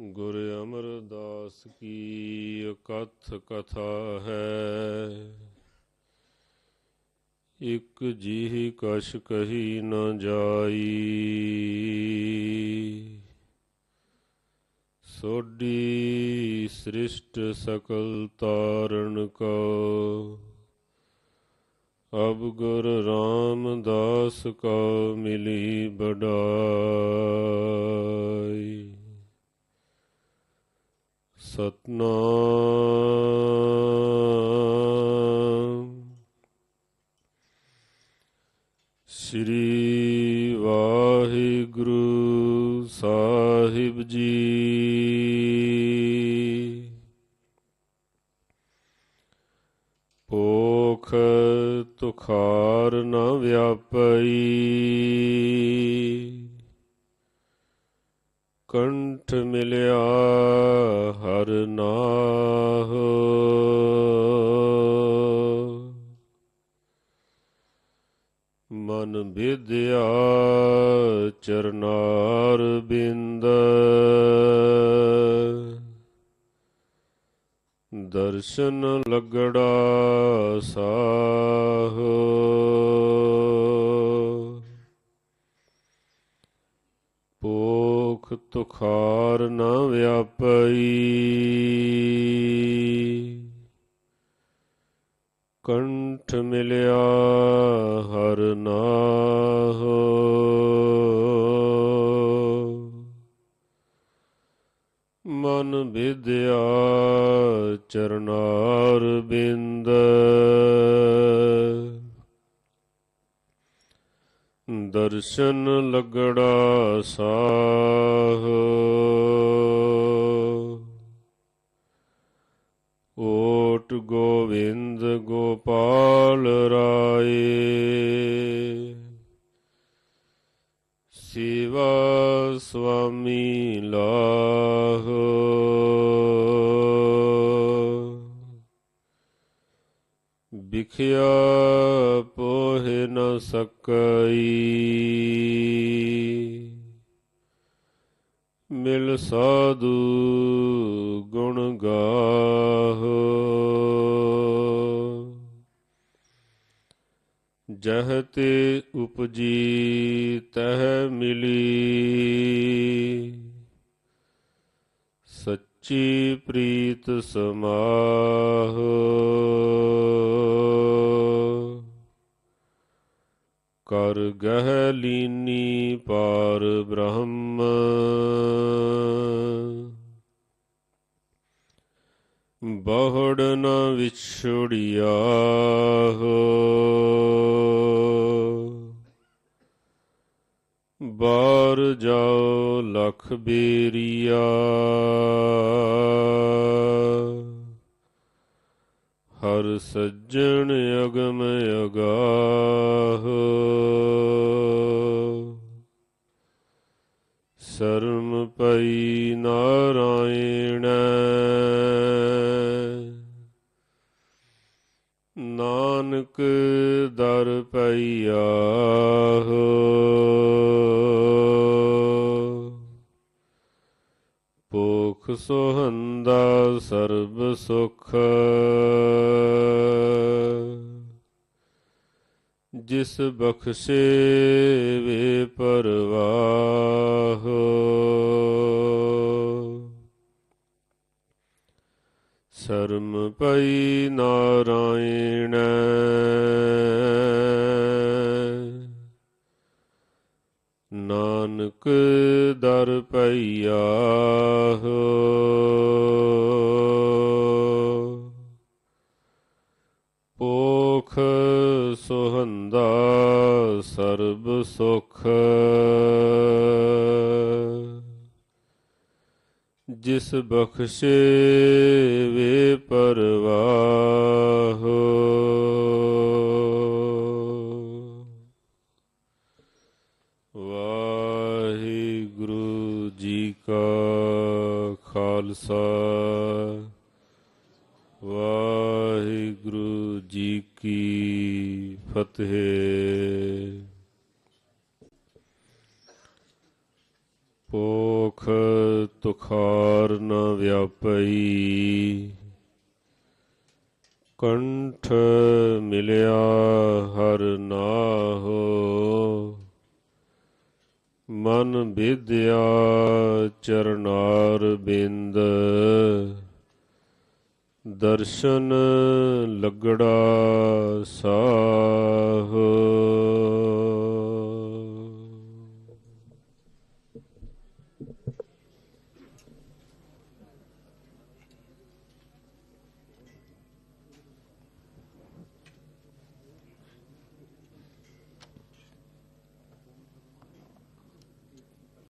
ਗੁਰ ਅਮਰਦਾਸ ਕੀ ਕਥ ਕਥਾ ਹੈ? ਇਕ ਜੀਹ ਕਛ ਕਹੀ ਨ ਜਾਈ। ਸੋਡੀ ਸ੍ਰਿਸ਼ਟ ਸਕਲ ਤਾਰਨ ਕੋ। ਅਬ ਗੁਰ ਰਾਮਦਾਸ ਕੋ ਮਿਲੀ ਬਡਾਈ ਸਤਨਾਮ ਸ੍ਰੀ ਵਾਹਿਗੁਰੂ ਸਾਹਿਬ ਜੀ ਪੋਖ ਤੁਖਾਰ ਨਾ ਵਿਆਪਈ ਕੰਠ ਮਿਲਿਆ ਹਰ ਨਾਹ। ਮਨ ਵਿਦਿਆ ਚਰਨਾਰ ਬਿੰਦ। ਦਰਸ਼ਨ ਲਗੜਾ ਸਾਹ। ਪੋਖ ਤੁਖਾਰ ਨਾ ਵਿਆਪਈ। ਕੰਠ ਮਿਲਿਆ ਹਰ ਨਾਹ। ਮਨ ਵਿਦਿਆ ਚਰਨਾਰ ਬਿੰਦ। ਦਰਸ਼ਨ ਲਗੜਾ ਸਾ ਸਿਵਾ ਸੁਆਮੀ ਲਾਹ ਵਿਖਿਆ ਪੋਹਿ ਨ ਸਕਈ ਮਿਲ ਸਾਧੂ ਗੁਣ ਗਾਹੋ ਜਹ ਤੇ ਉਪਜੀ ਤਹ ਮਿਲੀ। ਸੱਚੀ ਪ੍ਰੀਤ ਸਮਾਹੋ। ਕਰ ਗਹਿ ਲੀਨੀ ਪਾਰ ਬ੍ਰਹਮ। ਬਹੁੜ ਨ ਵਿਛੜਿਆ ਹੋ ਬਾਰ ਜਾਓ ਲਖ ਬੇਰੀਆ। ਹਰ ਸੱਜਣ ਅਗਮ ਅਗਾਹ। ਸ਼ਰਮ ਪਈ ਨਾਰਾਇਣ ਨਾਨਕ ਦਰ ਪਈਆ ਪੋਖ ਸੋਹੰਦਾ ਸਰਬ ਸੁਖ। ਜਿਸ ਬਖਸ਼ੇ ਵੇ ਸ਼ਰਮ ਪਈ ਨਾਰਾਇਣ। ਨਾਨਕ ਦਰ ਪਈਆ ਪੋਖ ਸੁਹੰਦਾ ਸਰਬ ਸੁਖ ਜਿਸ ਬਖਸ਼ੇ ਵੇ ਪਰਵਾਹ। ਵਾਹਿਗੁਰੂ ਜੀ ਕਾ ਖਾਲਸਾ। ਵਾਹਿਗੁਰੂ ਜੀ ਕੀ ਫਤਿਹ ਪੋਖ ਤੁਖਾਰ ਨ ਵਿਆਪਈ ਕੰਠ ਮਿਲਿਆ ਹਰ ਨਾਹੋ। ਮਨ ਵਿਦਿਆ ਚਰਨਾਰ ਬਿੰਦ। ਦਰਸ਼ਨ ਲੱਗੜਾ